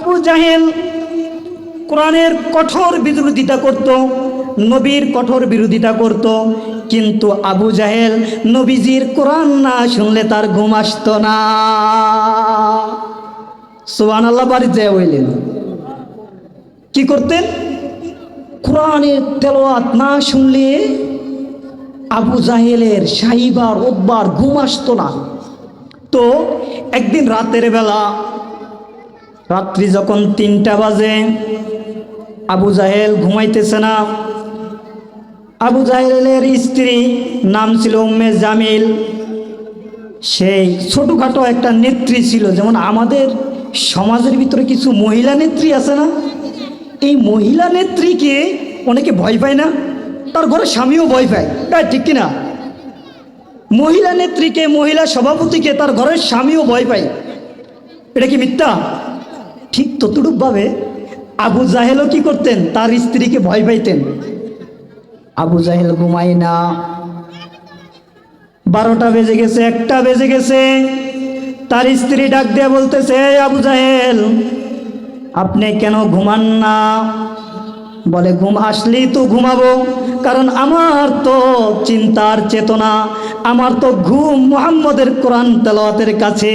আবু জাহেল কোরআনের কঠোর বিরোধিতা করত, নবীর কঠোর বিরোধিতা করত, কিন্তু আবু জাহেল নবীজির কোরআন না শুনলে তার ঘুম আসত না। সোহান আল্লাহ বাড়িতে হইলেন কি করতেন? কোরআনের তেলোয়াত না শুনলে আবু জাহেলের সাহিবার ওব্বার ঘুম আসতো না। তো একদিন রাতের বেলা রাত্রি যখন তিনটা বাজে, আবু জাহেল ঘুমাইতেছে না। আবু জাহেলের স্ত্রী নাম ছিল উম্মে জামিল। সেই ছোটোখাটো একটা নেত্রী ছিল। যেমন আমাদের সমাজের ভিতরে কিছু মহিলা নেত্রী আছে না? এই মহিলা নেত্রীকে অনেকে ভয় পায় না? তার ঘরে স্বামীও ভয় পায়। তাই ঠিক কিনা? মহিলা নেত্রীকে, মহিলা সভাপতিকে তার ঘরের স্বামীও ভয় পায়। এটা কি মিথ্যা? ঠিক ততটুকভাবে আবু জাহেলও কি করতেন? তার স্ত্রীকে ভয় পাইতেন। আবু জাহেল ঘুমাই না। বারোটা বেজে গেছে, একটা বেজে গেছে। তার স্ত্রী ডাক দিয়ে বলতেছে আবু জাহেল, আপনি কেন ঘুমান না? বলে, ঘুম আসলেই তো ঘুমাবো। কারণ আমার তো চিন্তার চেতনা, আমার তো ঘুম মোহাম্মদের কোরআন তেলাওয়াতের কাছে।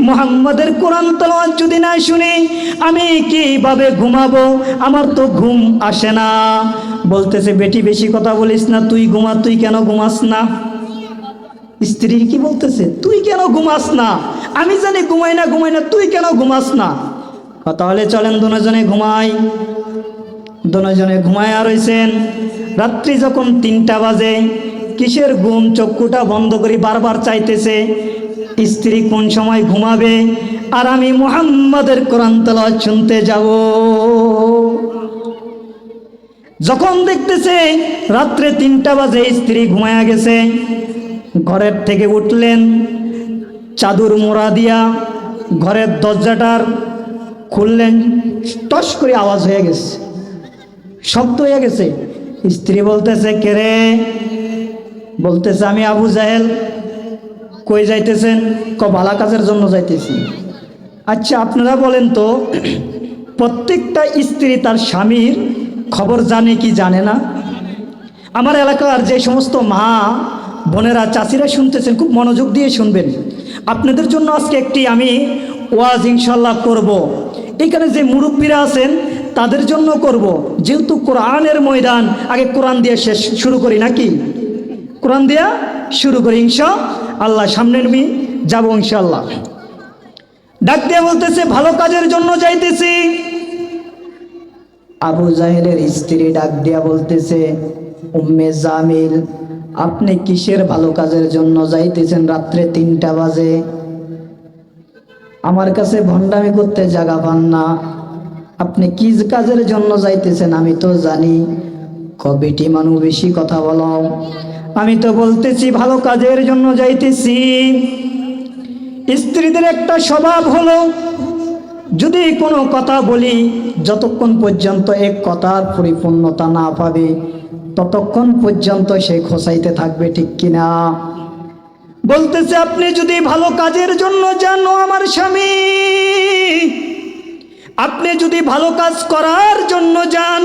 মোহাম্মদের কোরআন তেলাওয়াত যদি না শুনি, আমি কীভাবে ঘুমাবো? আমার তো ঘুম আসে না। বলতেছে, বেটি, বেশি কথা বলিস না, তুই ঘুমা, তুই কেন ঘুমাস না? স্ত্রী কি বলতেছে, তুই কেন ঘুমাস না? আমি জানি ঘুমাই না ঘুমাই না, তুই কেন ঘুমাস না? তাহলে চলেন দুজনে ঘুমাই। দুজনে ঘুমায়া রয়েছেন রাত্রি যখন তিনটা বাজে, কিসের ঘুম চক্ষুটা বন্ধ করি বারবার চাইতেছে, স্ত্রী কোন সময় ঘুমাবে আর আমি মুহাম্মাদের কোরআন তেলাওয়াত শুনতে যাব। যখন দেখতেছে রাত্রে তিনটা বাজে, স্ত্রী ঘুমায়া গেছে, ঘরের থেকে উঠলেন, চাদর মোড়া দিয়া ঘরের দরজাটার খুললেন, টস করে আওয়াজ হয়ে গেছে। শব্দ হয়ে গেছে। স্ত্রী বলতেছে কেরে বলতেছে, আমি আবু জাহেল। কই যাইতেছেন? ক, ভালা কাজের জন্য যাইতেছি। আচ্ছা আপনারা বলেন তো, প্রত্যেকটা স্ত্রী তার স্বামীর খবর জানে কি জানে না? আমার এলাকার যে সমস্ত মা বোনেরা, চাষিরা শুনতেছেন, খুব মনোযোগ দিয়ে শুনবেন। আপনাদের জন্য আজকে একটি আমি ওয়াজ ইনশাল্লাহ করব। এখানে যে মুরব্বীরা আছেন তাদের জন্য করব। যেহেতু কোরআনের ময়দান, আগে কোরআন দিয়ে শেষ শুরু করি নাকি? কোরআন দিয়া শুরু করি, ইনশা আল্লাহ সামনে আমি যাব ইনশাল্লাহ ডাক দিয়ে বলতেছে, ভালো কাজের জন্য যাইতেছি। আবু জাহেলের স্ত্রী ডাক দিয়া বলতেছে, উম্মে জামিল, আপনি কিসের ভালো কাজের জন্য যাইতেছেন রাত্রে তিনটা বাজে? আমার কাছে ভণ্ডামি করতে জায়গা পান না। আপনি কি কাজের জন্য যাইতেছেন আমি তো জানি। কবিটি মানুষ বেশি কথা বলো। আমি তো বলতেছি, ভালো কাজের জন্য যাইতেছি। স্ত্রীদের একটা স্বভাব হলো, যদি কোনো কথা বলি, যতক্ষণ পর্যন্ত এক কথার পরিপূর্ণতা না পাবে, ততক্ষণ পর্যন্ত সে খোসাইতে থাকবে, ঠিক কিনা? বলতেছে, আপনি যদি ভালো কাজের জন্য জানো আমার স্বামী আপনি যদি ভালো কাজ করার জন্য যান,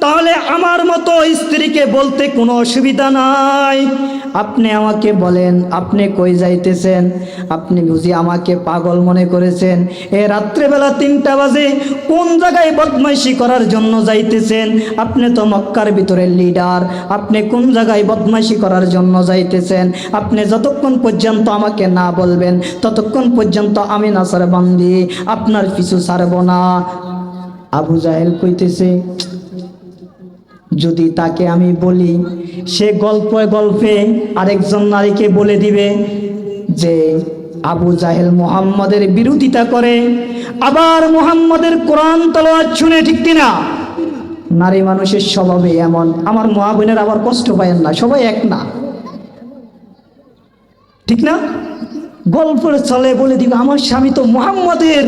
তাহলে আমার মতো স্ত্রীকে বলতে কোনো অসুবিধা নাই। আপনি আমাকে বলেন, আপনি কই যাইতেছেন? আপনি বুঝি আমাকে পাগল মনে করেছেন? এ রাত্রেবেলা তিনটা বাজে, কোন জায়গায় বদমাইশি করার জন্য যাইতেছেন? আপনি তো মক্কার ভিতরে লিডার আপনি কোন জায়গায় বদমাইশি করার জন্য যাইতেছেন? আপনি যতক্ষণ পর্যন্ত আমাকে না বলবেন, ততক্ষণ পর্যন্ত আমি না বান্দি আপনার পিছু ছাড়ব না। আবু জাহেল কইতেছে যদি তাকে আমি বলি, সে গল্পে গল্পে আরেকজন নারীকে বলে দিবে যে, আবু জাহেল মোহাম্মদের বিরোধিতা করে, আবার মোহাম্মদের কোরআন তলোয়ার শুনে ঠিক কিনা? নারী মানুষের স্বভাবে এমন। আমার মা বোনের আবার কষ্ট পায়েন না, সবাই এক না। ঠিক না? গল্পের ছলে বলে দিবে, আমার স্বামী তো মোহাম্মদের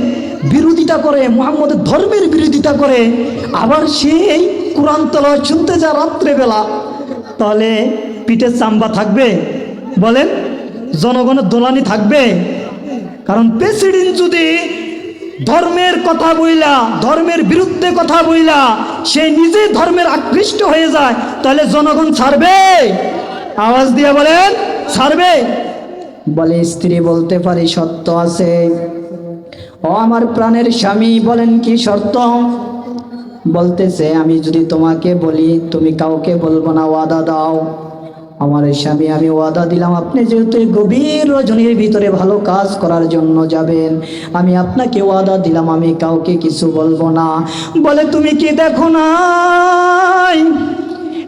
বিরোধিতা করে, মোহাম্মদের ধর্মের বিরোধিতা করে, আবার সেই কোরআন তলা শুনতে যা রাত্রেবেলা, তাহলে পিঠের চাম্বা থাকবে। বলেন, জনগণের দোলানি থাকবে। কারণ প্রেসিডেন্ট যদি ধর্মের কথা বইলা, ধর্মের বিরুদ্ধে কথা বইলা, সে নিজে ধর্মের আকৃষ্ট হয়ে যায়, তাহলে জনগণ ছাড়বে। আওয়াজ দিয়ে বলেন, ছাড়বে। বলে, স্ত্রী বলতে পারি, সত্য আছে। ও আমার প্রাণের স্বামী, বলেন কি শর্ত বলতেছে, আমি যদি তোমাকে বলি, তুমি কাউকে বলব না, ওয়াদা দাও। আমার স্বামী, আমি ওয়াদা দিলাম, আপনি যেহেতু গভীর রজনীর ভিতরে ভালো কাজ করার জন্য যাবেন, আমি আপনাকে ওয়াদা দিলাম, আমি কাউকে কিছু বলব না। বলে, তুমি কি দেখো না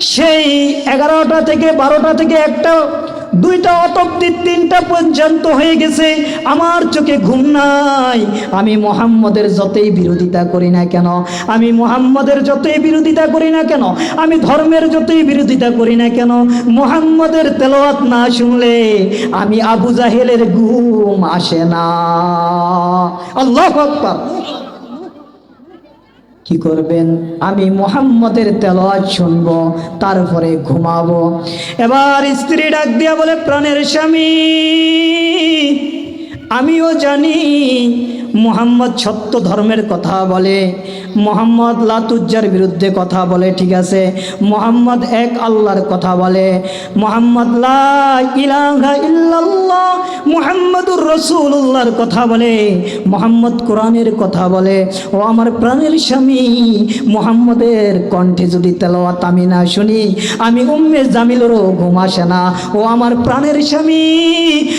সেই এগারোটা থেকে বারোটা থেকে একটা দুইটা অতব্দি তিনটা পর্যন্ত হয়ে গেছে। আমার চোখে ঘুম নাই। আমি মোহাম্মদের যতই বিরোধিতা করি না কেন, আমি মোহাম্মদের যতই বিরোধিতা করি না কেন, আমি ধর্মের যতই বিরোধিতা করি না কেন, মোহাম্মদের তেলাওয়াত না শুনলে আমি আবু জাহেলের ঘুম আসে না। আল্লাহ আকবার। কি করবেন? আমি মোহাম্মদের তেলাওয়াত শুনব, তারপরে ঘুমাবো। এবার স্ত্রী ডাক দিয়া বলে, প্রাণের স্বামী, আমিও জানি মোহাম্মদ সত্য ধর্মের কথা বলে, মোহাম্মদ লাতুজ্জার বিরুদ্ধে কথা বলে, ঠিক আছে? মোহাম্মদ এক আল্লাহর কথা বলে, মোহাম্মদ মোহাম্মদুর রসুল্লাহর কথা বলে, মোহাম্মদ কোরআনের কথা বলে, ও আমার প্রাণের স্বামী, মোহাম্মদের কণ্ঠে যদি তেলাওয়াত আমি না শুনি, আমি উম্মে জামিলেরও ঘুম আসে না। ও আমার প্রাণের স্বামী,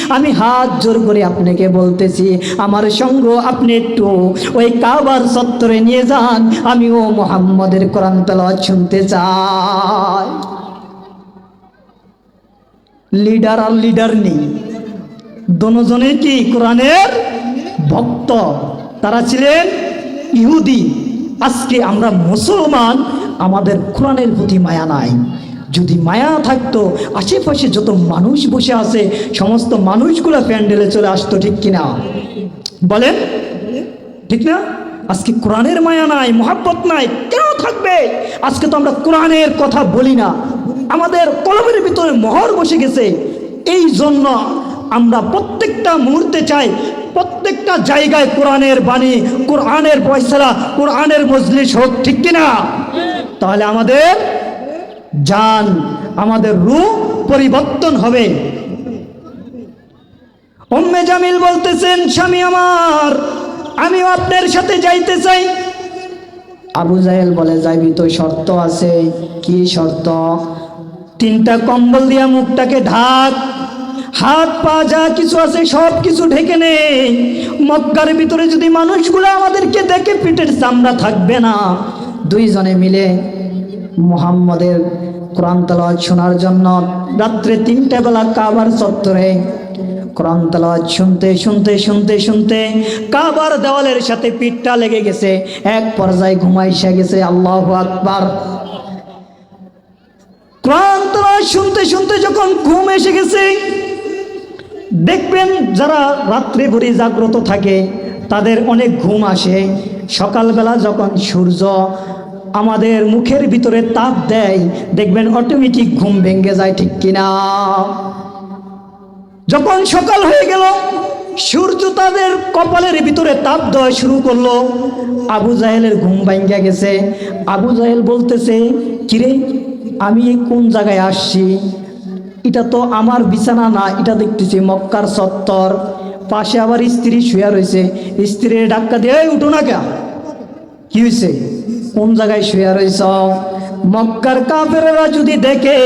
আমি হাত জোর করে আপনাকে বলতেছি, আমার সঙ্গ আপনি একটু ওই কাবার চত্বরে নিয়ে যান, আমিও মোহাম্মদের কোরআন তেলাওয়াত শুনতে চাই। লিডার আর লিডার নেই। দনোজনে কি কোরআনের ভক্ত? তারা ছিলেন ইহুদি। আজকে আমরা মুসলমান, আমাদের কোরআনের প্রতি মায়া নাই। যদি মায়া থাকতো, আশেপাশে যত মানুষ বসে আছে, সমস্ত মানুষগুলো প্যান্ডেলে চলে আসতো, ঠিক কিনা? বলেন, ঠিক না? আজকে কোরআনের মায়া নাই, মহাব্বত নাই, কেন থাকবে? আজকে তো আমরা কোরআনের কথা বলি না। আমাদের কলমের ভিতরে মোহর বসে গেছে। এই জন্য আমরা প্রত্যেকটা মুহূর্তে চাই, প্রত্যেকটা জায়গায় কোরআনের বাণী, কোরআনের পয়সা কোরআনের মজলিস হোক, ঠিক কিনা তাহলে আমাদের জান, আমাদের রূপ পরিবর্তন হবে। উম্মে জামিল বলতেছেন, স্বামী আমার, আমিও আপনার সাথে যাইতে চাই। আবু জাহেল বলে, যাইবি তো শর্ত আছে। কি শর্ত? তিনটা কম্বল দিয়া মুখটাকে ঢাক। হাত, পা, যা কিছু আছে, সব কিছু ঢেকে নে। মক্কার ভিতরে যদি মানুষগুলো আমাদেরকে দেখে, পিঠের চামড়া থাকবে না। দুইজনে মিলে মুহাম্মদের কোরআন তালাওয়াত শোনার জন্য রাত্রে তিনটা বেলা কাবার চত্বরে কোরআন তালাওয়াত শুনতে শুনতে শুনতে শুনতে কাবার দেওয়ালের সাথে পিঠটা লেগে গেছে। এক পর্যায়ে ঘুমাইসা গেছে, আল্লাহ আকবার। কোরআন তালাওয়াত শুনতে শুনতে যখন ঘুম এসে গেছে, দেখবেন যারা রাত্রে ভরি জাগ্রত থাকে, তাদের অনেক ঘুম আসে। সকালবেলা যখন সূর্য আমাদের মুখের ভিতরে তাপ দেয়, দেখবেন অটোমেটিক ঘুম ভেঙে যায় ঠিক কিনা। যখন সকাল হয়ে গেল সূর্য তাদের কপালের ভিতরে তাপ দেওয়া শুরু করল। আবু জাহেলের ঘুম ভাঙ্গা গেছে। আবু জাহেল বলতেছে কিরে আমি কোন জায়গায় আসছি? এটা তো আমার বিছানা না এটা দেখতেছি মক্কার সত্তর পাশে আবার স্ত্রী শুয়া রয়েছে। স্ত্রীর ডাক্কা দিয়ে "এই, উঠো না কে কি হয়েছে কোন জায়গায় শুয়া রয়েছ? মক্কার কাফেরেরা যদি দেখে,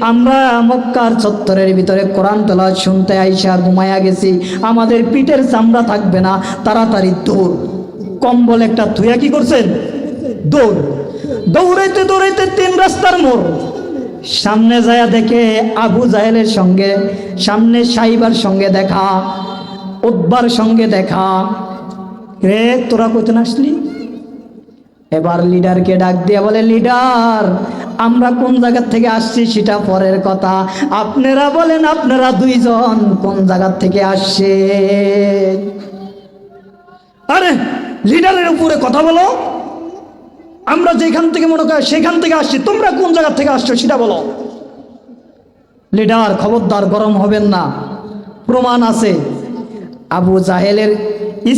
আমরা মক্কার চত্বরের ভিতরে কোরআন তোলা শুনতে আইসা ঘুমায়া গেছি, আমাদের পিঠের চামড়া থাকবে না, তাড়াতাড়ি দৌড়। কম্বল একটা থুয়া কি করছেন? দৌড়। দৌড়াইতে দৌড়াইতে তিন রাস্তার মোড়। সামনে যায় দেখে আবু জাহেলের সঙ্গে, সামনে সাইবার সঙ্গে দেখা উদ্বার সঙ্গে দেখা। রে, তোরা কোথায় আসলি? এবার লিডারকে ডাক দিয়ে বলে, লিডার, আমরা কোন জায়গার থেকে আসছি সেটা পরের কথা। আপনারা বলেন, আপনারা দুইজন কোন জায়গার থেকে আসছে আরে, লিডারের উপরে কথা বলো। আমরা যেখান থেকে মনে করি সেখান থেকে আসছি, তোমরা কোন জায়গার থেকে আসছো সেটা বলো। লিডার, খবরদার, গরম হবেন না। প্রমাণ আছে। আবু জাহেলের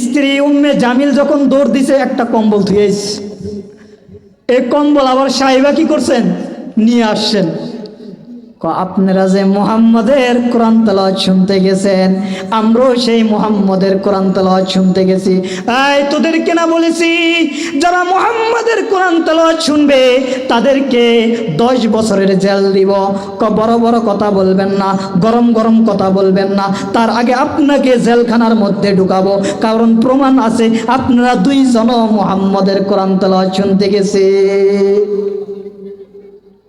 স্ত্রী উম্মে জামিল যখন দৌড় দিছে, একটা কম্বল থুয়েছ এই কম্বল আবার সাহেবা কি করছেন? নিয়ে আসছেন। আপনারা যে মোহাম্মদের কোরআন তেলাওয়াত শুনতে গেছেন, আমরাও সেই মোহাম্মদের কোরআন তেলাওয়াত শুনতে গেছি। এই তোদেরকে না বলেছি, যারা মোহাম্মদের কোরআন তেলাওয়াত শুনবে, তাদেরকে দশ বছরের জেল দিব। বড় বড় কথা বলবেন না, গরম গরম কথা বলবেন না, তার আগে আপনাকে জেলখানার মধ্যে ঢুকাবো। কারণ প্রমাণ আছে, আপনারা দুইজন মোহাম্মদের কোরআন তেলাওয়াত শুনতে গেছে।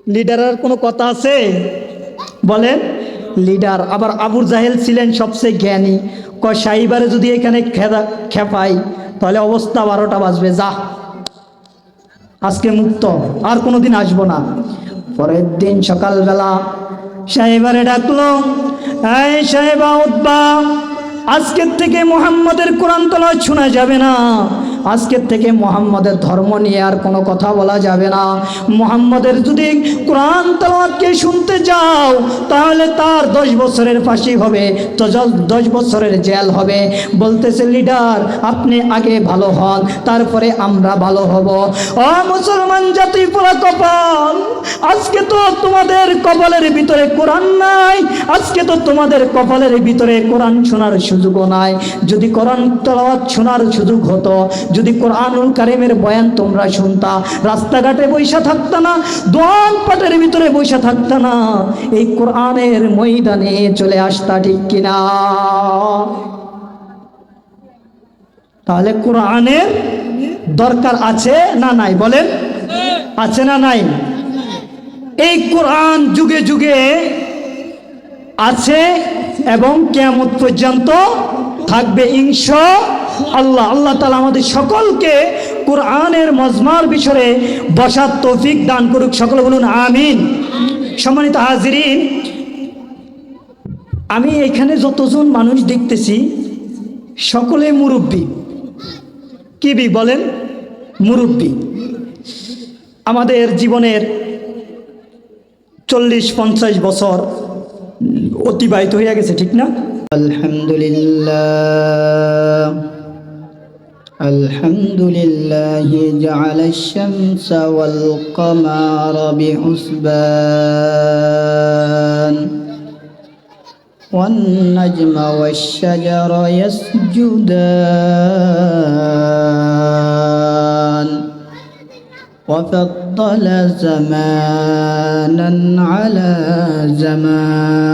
লিডারের কোনো কথা আছে? বলেন, লিডার, আবার আবুর জাহেল ছিলেন সবচেয়ে জ্ঞানী। ক সাইবারে যদি এখানে খেদা, খেপাই, তাহলে অবস্থা বারোটা বাজবে, যা। আজকে মুক্ত, আর কোনোদিন আসব না। পরের দিন সকালবেলা সাহেবারে ডাকলো সাহেবা উদ্বা আজকের থেকে মোহাম্মদের কোরআন তলা শোনা যাবে না। আজকের থেকে মোহাম্মদের ধর্ম নিয়ে আর কোনো কথা বলা যাবে না। মোহাম্মদের যদি কোরআন তলাকে শুনতে যাও, তাহলে তার দশ বছরের ফাঁসি হবে, তো দশ বছরের জেল হবে। বলতেছে, লিডার, আপনি আগে ভালো হন, তারপরে আমরা ভালো হব। অ মুসলমান জাতি পুরা কপাল, আজকে তো তোমাদের কপালের ভিতরে কোরআন নাই, আজকে তো তোমাদের কপালের ভিতরে কোরআন শোনার সুযোগও নাই। যদি কোরআন তেলাওয়াত শোনার সুযোগ হতো যদি কোরআনুল কারিমের বয়ান তোমরা শুনতা, রাস্তাঘাটে বৈশা থাকতা না দোয়ান পাটের ভিতরে বৈশা থাকতা না, এই কোরআনের ময়দানে চলে আসতা ঠিক কিনা? তাহলে কোরআনের দরকার আছে না নাই? বলেন, আছে না নাই? এই কোরআন যুগে যুগে আছে এবং কেমন পর্যন্ত থাকবে ইংশ আল্লাহ। আল্লাহ তালা আমাদের সকলকে কোরআনের মজমার বিষয়ে বসার তৌফিক দান করুক। সকলে বলুন, আমিন। সম্মানিত হাজিরিন, আমি এখানে যতজন মানুষ দেখতেছি, সকলে মুরব্বী। কি বি বলেন? মুরব্বী। আমাদের জীবনের চল্লিশ পঞ্চাশ বছর অতিবাহিত হয়ে গেছে, ঠিক না? الحمد لله. الحمد لله جعل الشمس والقمر بحسبان. والنجم والشجر يسجدان. وفضل زمانا على زمان.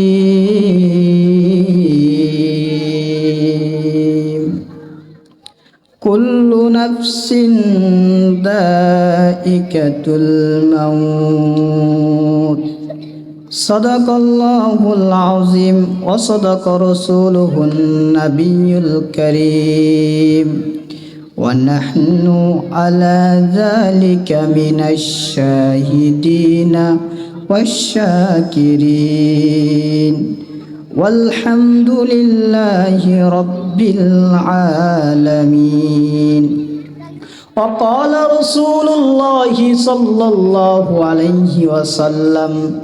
نفس ذائقة الموت. صدق الله العظيم وصدق رسوله النبي الكريم. ونحن على ذلك من الشاهدين والشاكرين. والحمد لله رب العالمين. وقال رسول الله صلى الله عليه وسلم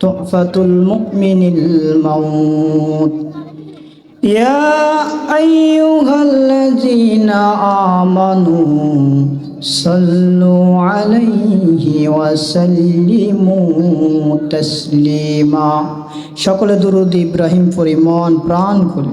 تحفة المؤمن الموت يا أيها الذين آمنوا صلوا عليه وسلموا تسليما সকলে দুরুদ ইব্রাহিম পরিমন প্রাণ করে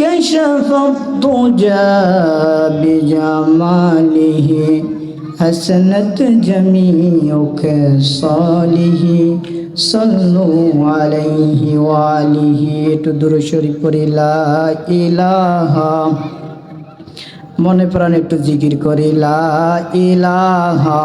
كشف الضجى بجماله حسنت جميع خصاله صلوا عليه وعليه تدر شريف لا إله মনে প্রাণ একটু জিকির করি লা ইলাহা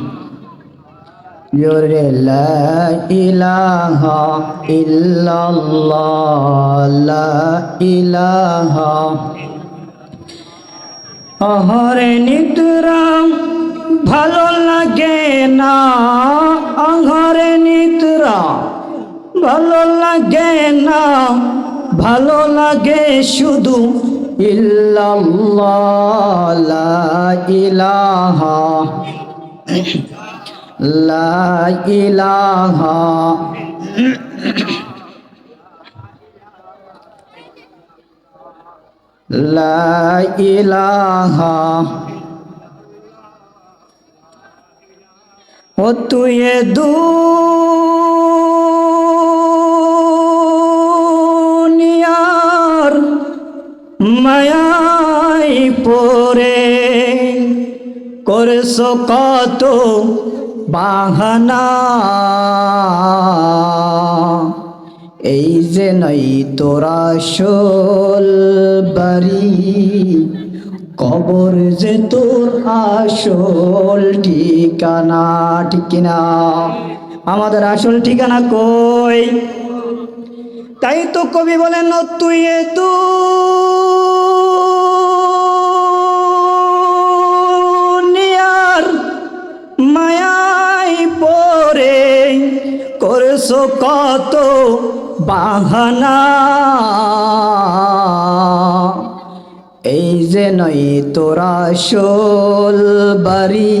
জোরে লা ইলাহা ইল্লাল্লাহ, লা ইলাহা। অহরে নিতরা ভালো লাগে না, অহরে নিতরা ভালো লাগে না, ভালো লাগে শুধু ইল্লাল্লাহ, লা ইলাহা। ও তুই দুনিয়ার মায়াই পরে করছ কত বাহানা। এই যে নাই তোরা শোল বাড়ি, কবর যে তোর আসল ঠিকানা, ঠিক না? আমাদের আসল ঠিকানা কই? তাই তো কবি বলেন তুই এ দুনিয়ার পরে করছ কত বাহানা? এই যে নয় তোরা শোল বাড়ি,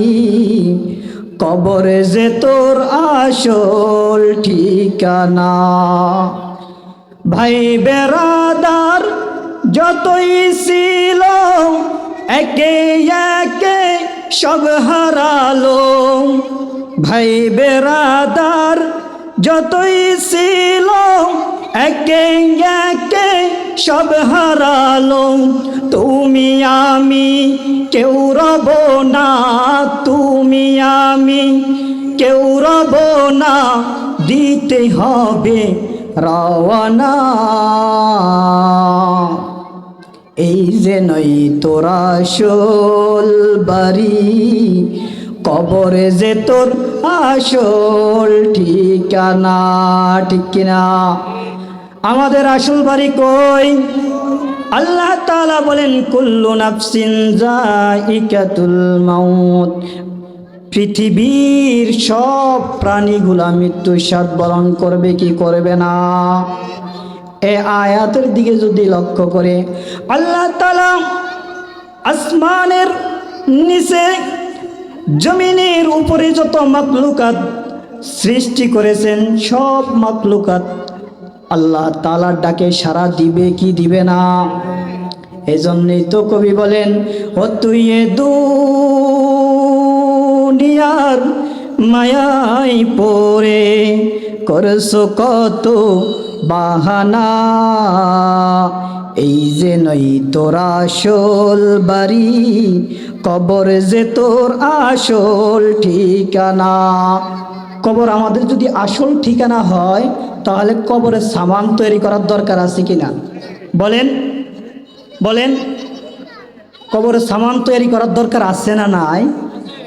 কবরে যে তোর আসল ঠিকানা। ভাই বেড়াদার যতই ছিল, একে একে সব হারালো। ভাই বেড়াদার যতই ছিল, একে একে সব হারালো। তুমি আমি, কেউ রব না, তুমি আমি, কেউ রব না, দিতে হবে রওয়ানা এই যে নই তোরা শোল বাড়ি, কবরে যে তোর আসল ঠিকানা, ঠিক কিনা? আমাদের আসল বাড়ি কই? আল্লাহ তালা বলেন, কুল্লু নাফসিন জাইকাতুল মাউত। পৃথিবীর সব প্রাণীগুলা মৃত্যু স্বাদ বরণ করবে, কি করবে না? এ আয়াতের দিকে যদি লক্ষ্য করে, আল্লাহ তালা আসমানের নিচে জমিনের উপরে যত মাকলুকাত সৃষ্টি করেছেন, সব মাকলুকাত আল্লাহ তালার ডাকে সারা দিবে কি দিবে না? এই জন্যই তো কবি বলেন, ও তুই দুনিয়ার মায়াই পরে করছ কত বাহানা। এই যে নই তোর আসল বাড়ি, কবর যে তোর আসল ঠিকানা। কবর আমাদের যদি আসল ঠিকানা হয়, তাহলে কবরের সামান তৈরি করার দরকার আছে কিনা? বলেন বলেন। কবরের সামান তৈরি করার দরকার আছে না নাই?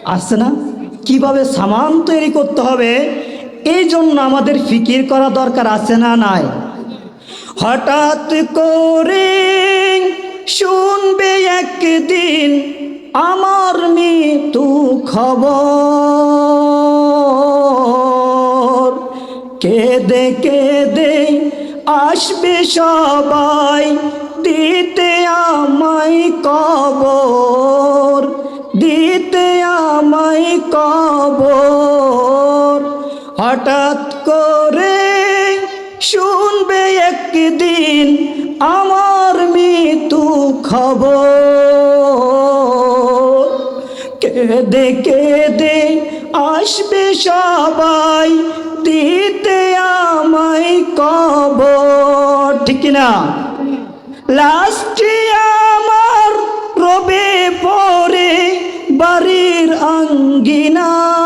আছে না? কীভাবে সামান তৈরি করতে হবে? এই জন্য আমাদের ফিকির করা দরকার আছে না নাই? হঠাৎ করে শুনবে একদিন আমার মৃত্যু খবর। কেঁদে কেঁদে আসবে সবাই দিতে আমায় কবর। হঠাৎ করে শুনবে একদিন আমার মৃত্যু খবর। কেঁদে কেঁদে আসবে সবাই দিতে আমায় কবর। ঠিক না? লাস্টে আমার রবে পরে বাড়ির আঙ্গিনায়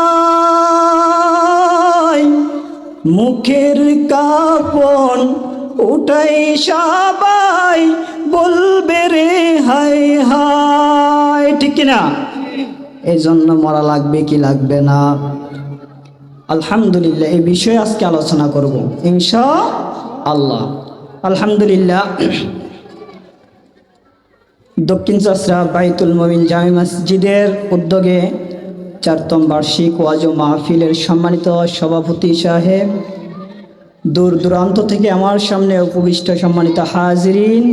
মুখের কাপন উঠাই সবাই বলবে রে হাই হাই। ঠিক না এই জন্য মরা লাগবে কি লাগবে না? আলহামদুলিল্লাহ, এই বিষয়ে আজকে আলোচনা করব ইনশা আল্লাহ আলহামদুলিল্লাহ, দক্ষিণ চাষরা বাইতুল মবিন জামি মসজিদের উদ্যোগে চারতম বার্ষিক ওয়াজ ও মাহফিলের সম্মানিত সভাপতি সাহেব। দূর দূরান্ত থেকে আমার সামনে উপবিষ্ট সম্মানিত হাজরিন।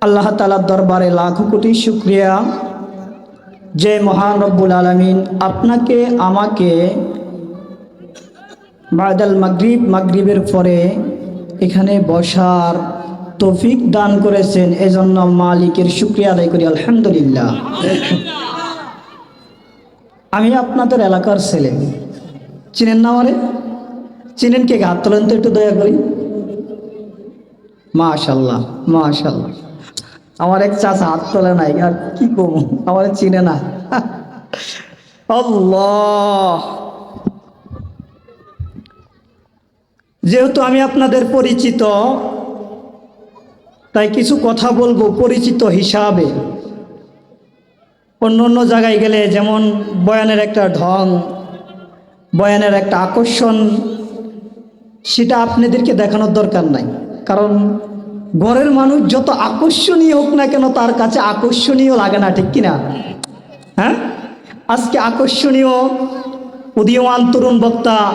আল্লাহ তালার দরবারে লাখো কোটি শুক্রিয়া। যে মহান রব্বুল আলমিন আপনাকে, আমাকে বাদাল মাগরিব, মাগরিবের পরে এখানে বসার তৌফিক দান করেছেন। এজন্য মালিকের শুক্রিয়া আদায় করি, আলহামদুলিল্লাহ। আমি আপনাদের এলাকার ছেলে। চিনেন না আমারে? চিনেন কে হাত তোলেন তো একটু দয়া করি। মাশাল্লাহ মাশাল্লাহ। আমার এক চাষা হাত তোলে নাই, আর কি কম? আমার চিনে না। যেহেতু আমি আপনাদের পরিচিত, তাই কিছু কথা বলব পরিচিত হিসাবে। অন্য অন্য জায়গায় গেলে যেমন বয়ানের একটা ঢং, বয়ানের একটা আকর্ষণ, সেটা আপনাদেরকে দেখানোর দরকার নাই। কারণ ঘরের মানুষ যত আকর্ষণীয় হোক না কেন তার কাছে আকর্ষণীয় লাগে না, ঠিক কিনা? হ্যাঁ? আজকে আকর্ষণীয় উদীয়মান তরুণ বক্তা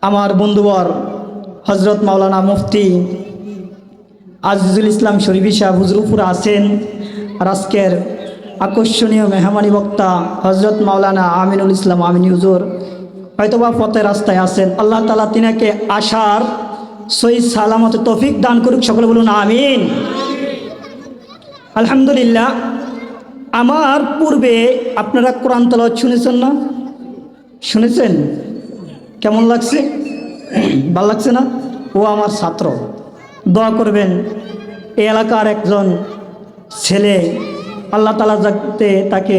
আমার বন্ধুবর হজরত মাওলানা মুফতি আজিজুল ইসলাম শরীফি সাহেব হুজরুপুর আছেন। আর আজকের আকর্ষণীয় মেহমানি বক্তা হজরত মাওলানা আমিনুল ইসলাম আমিন হুজুর হয়তোবা পথে রাস্তায় আছেন। আল্লাহ তালা তিনাকে আসার সই সালামত, তৌফিক দান করুক, সকলে বলুন আমিন। আলহামদুলিল্লাহ, আমার পূর্বে আপনারা কোরআন তালাওয়াত শুনেছেন না? শুনেছেন? কেমন লাগছে? ভালো লাগছে না? ও আমার ছাত্র। দোয়া করবেন, এই এলাকার একজন ছেলে আল্লাহ তালা যাতে তাকে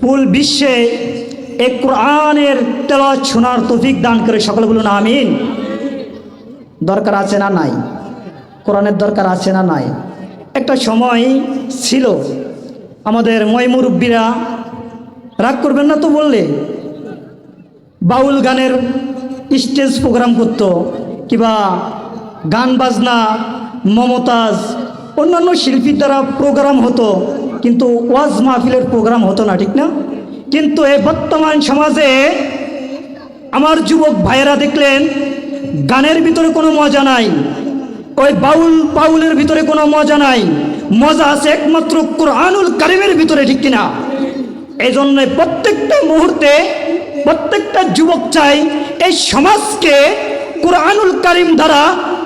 ফুল বিশ্বে এই কোরআনের তেলাওয়াত শোনার তৌফিক দান করে সকলে বলুন আমিন। দরকার আছে না নাই? কোরআনের দরকার আছে না নাই? একটা সময় ছিল, আমাদের ময়মুরব্বীরা রাগ করবেন না তো বললে? বাউল গানের স্টেজ প্রোগ্রাম করতো, কিবা গান বাজনা, মমতাজ, অন্যান্য শিল্পীর দ্বারা প্রোগ্রাম হতো। কিন্তু ওয়াজ মাহফিলের প্রোগ্রাম হতো না, ঠিক না? কিন্তু এই বর্তমান সমাজে আমার যুবক ভাইয়েরা দেখলেন, গানের ভিতরে কোনো মজা নাই, ওই বাউল পাউলের ভিতরে কোনো মজা নাই, মজা আছে একমাত্র কোরআনুল কারিমের ভিতরে, ঠিক কিনা? এই জন্য প্রত্যেকটা মুহূর্তে প্রত্যেকটা যুবক চাই এই সমাজকে কোরআনুল কারিম দ্বারা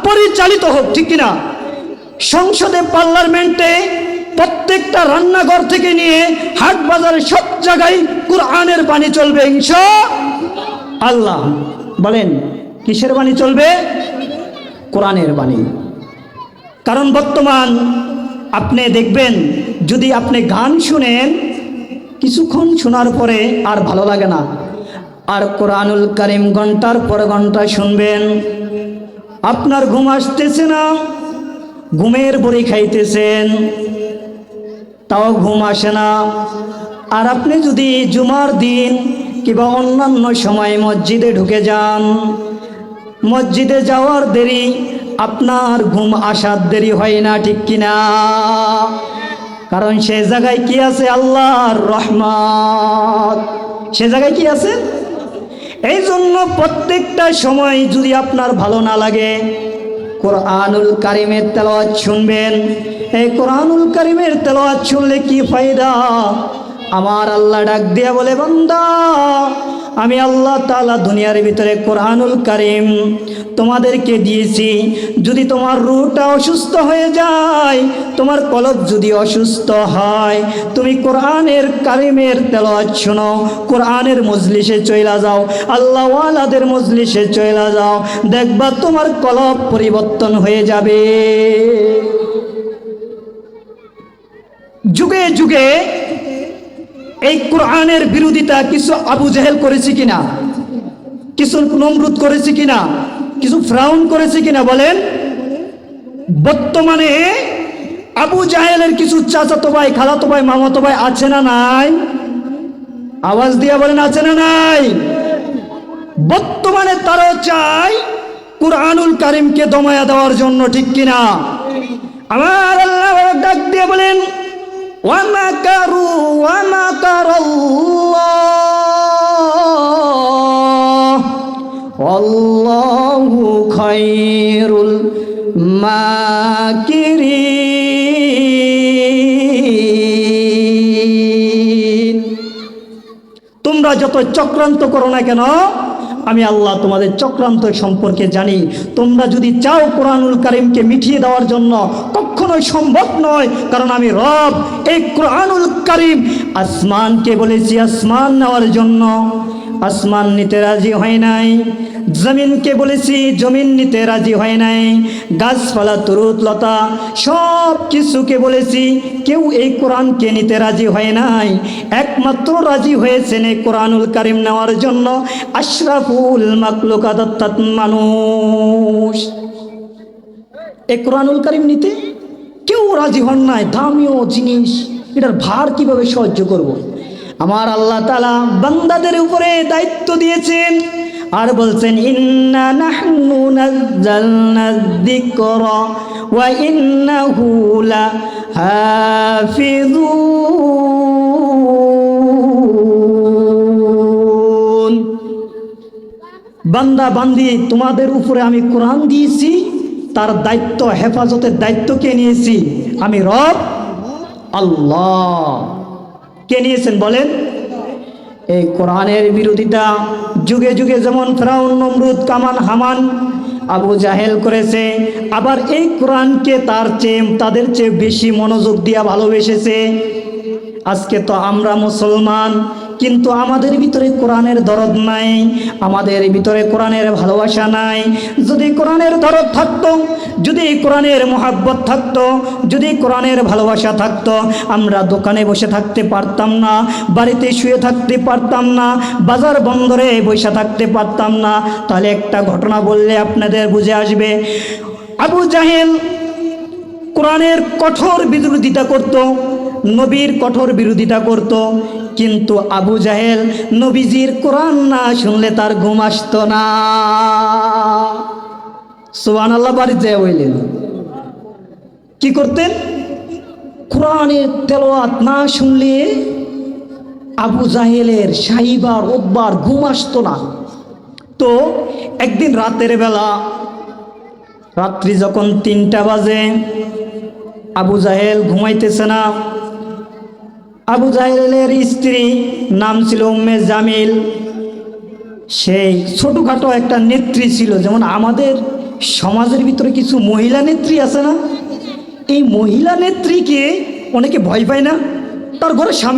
পরিচালিত হোক, ঠিক কিনা? সংসদে, পার্লামেন্টে প্রত্যেকটা রান্নাঘর থেকে নিয়ে হাট বাজারে সব জায়গায় কোরআনের বাণী চলবে, ইনশা আল্লাহ। বলেন, কিসের বাণী চলবে? কোরআনের বাণী। কারণ বর্তমান আপনি দেখবেন, যদি আপনি গান শুনেন, কিছুক্ষণ শোনার পরে আর ভালো লাগে না। আর কোরআনুল কারিম ঘণ্টার পর ঘণ্টা শুনবেন। আপনার ঘুম আসতেছে না, ঘুমের বড়ি খাইতেছেন। তাও ঘুম আসে না। আর আপনি যদি জুমার দিন কিংবা অন্যান্য সময় মসজিদে ঢুকে যান, মসজিদে যাওয়ার দেরি, আপনার ঘুম আসার দেরি হয় না, ঠিক কিনা? কারণ সে জায়গায় কি আছে? আল্লাহর রহমত। সে জায়গায় কি আছে? এই জন্য প্রত্যেকটা সময় যদি আপনার ভালো না লাগে কোরআনুল কারিমের তেলাওয়াত শুনবেন। এই কোরআনুল কারিমের তেলাওয়াত শুনলে কি ফায়দা? আমার আল্লাহ ডাক দিয়া বলে, বান্দা আমি আল্লাহ তাআলা দুনিয়ার ভিতরে কোরআনুল কারিম তোমাদেরকে দিয়েছি। যদি তোমার রুটা অসুস্থ হয়ে যায়, তোমার কলব যদি অসুস্থ হয়, তুমি কোরআনের কারিমের তেলাওয়াত শোনো, কোরআনের মজলিসে চইলা যাও, আল্লাহওয়ালাদের মজলিসে চইলা যাও, দেখবা তোমার কলব পরিবর্তন হয়ে যাবে। যুগে যুগে এই কোরআনের বিরোধিতা কিছু আবু জাহেল করেছে কিনা? কিছু নমরুদ করেছে কিনা? কিছু ফ্রাউন করেছে কিনা বলেন? বর্তমানে আবু জাহেলের কিছু চাচাতো ভাই খালাতো ভাই মামাতো ভাই আছে না নাই? আওয়াজ দিয়া বলেন আছে না নাই? বর্তমানে তারাও চায় কুরআনুল কারিমকে দমায়া দেওয়ার জন্য, ঠিক কিনা? আমার আল্লাহ ডাক দিয়ে বলেন ওয়ামাকারু ওয়ামাকারাল্লাহ আল্লাহু খায়রুল মাকিরিন তোমরা যত চক্রান্ত করো না কেন আমি আল্লাহ তোমাদের চক্রান্ত সম্পর্কে জানি। তোমরা যদি চাও কোরআনুল কারিমকে মিঠিয়ে দেওয়ার জন্য, কখনোই সম্ভব নয়, কারণ আমি রব। এই কোরআনুল করিম আসমানকে বলেছি, আসমান নেওয়ার জন্য। আসমান নিতে রাজি হয় নাই। জমিনকে বলেছি, জমিন নিতে রাজি হয় নাই। গাছপালা তরুত লতা সব কিছুকে বলেছি, কেউ এই কোরআনকে নিতে রাজি হয় নাই। একমাত্র রাজি হয়েছেন এই কোরআনুল কারিম নেওয়ার জন্য আশরাফুল অর্থাৎ মানুষ। এই কোরআনুল কারিম নিতে কেউ রাজি হন নাই। দামিও জিনিস, এটার ভার কীভাবে সহ্য করব। আমার আল্লাহ তালা বান্দাদের উপরে দায়িত্ব দিয়েছেন। আর বলছেন, ইন্না নাহনু নাজ্জালনা যিকরা ওয়া ইন্নাহু লাহাফিজুন। বান্দা, বান্দি, তোমাদের উপরে আমি কোরআন দিয়েছি, তার দায়িত্ব, হেফাজতের দায়িত্ব কে নিয়েছি? আমি রব আল্লাহ। কে নিয়েছেন বলেন? এই কোরআনের বিরোধিতা যুগে যুগে যেমন ফ্রাউন, নমরুদ, কামান, হামান, আবু জাহেল করেছে, আবার এই কোরআনকে তার চেয়ে, তাদের চেয়ে বেশি মনোযোগ দিয়া ভালোবেসেছে। আজকে তো আমরা মুসলমান কিন্তু আমাদের ভিতরে কোরআনের দরদ নাই, আমাদের ভিতরে কোরআনের ভালোবাসা নাই। যদি কোরআনের দরদ থাকতো, যদি কোরআনের মোহাব্বত থাকতো, যদি কোরআনের ভালোবাসা থাকতো, আমরা দোকানে বসে থাকতে পারতাম না, বাড়িতে শুয়ে থাকতে পারতাম না, বাজার বন্দরে বসে থাকতে পারতাম না। তাহলে একটা ঘটনা বললে আপনাদের বুঝে আসবে, আবু জাহেল কোরআনের কঠোর বিরোধিতা করত নবীর কঠোর বিরোধিতা করত। কিন্তু আবু জাহেল নবীজির কোরআন না শুনলে তার ঘুম আসতো না। সোহান আল্লাহ বাড়িতে বললেন কি করতেন? কোরআনের তেলোয়াত না শুনলে আবু জাহেলের সাহিবার ওব্বার ঘুম আসতো না। তো একদিন রাতের বেলা, রাত্রি যখন তিনটা বাজে, আবু জাহেল ঘুমাইতেছে না। আবু জাহেলের স্ত্রী নাম ছিল উম্মে জামিল। সেই ছোটোখাটো একটা নেত্রী ছিল। যেমন আমাদের সমাজের ভিতরে কিছু মহিলা নেত্রী আছে না? এই মহিলা নেত্রীকে অনেকে ভয় পায় না? তার ঘরে স্বামী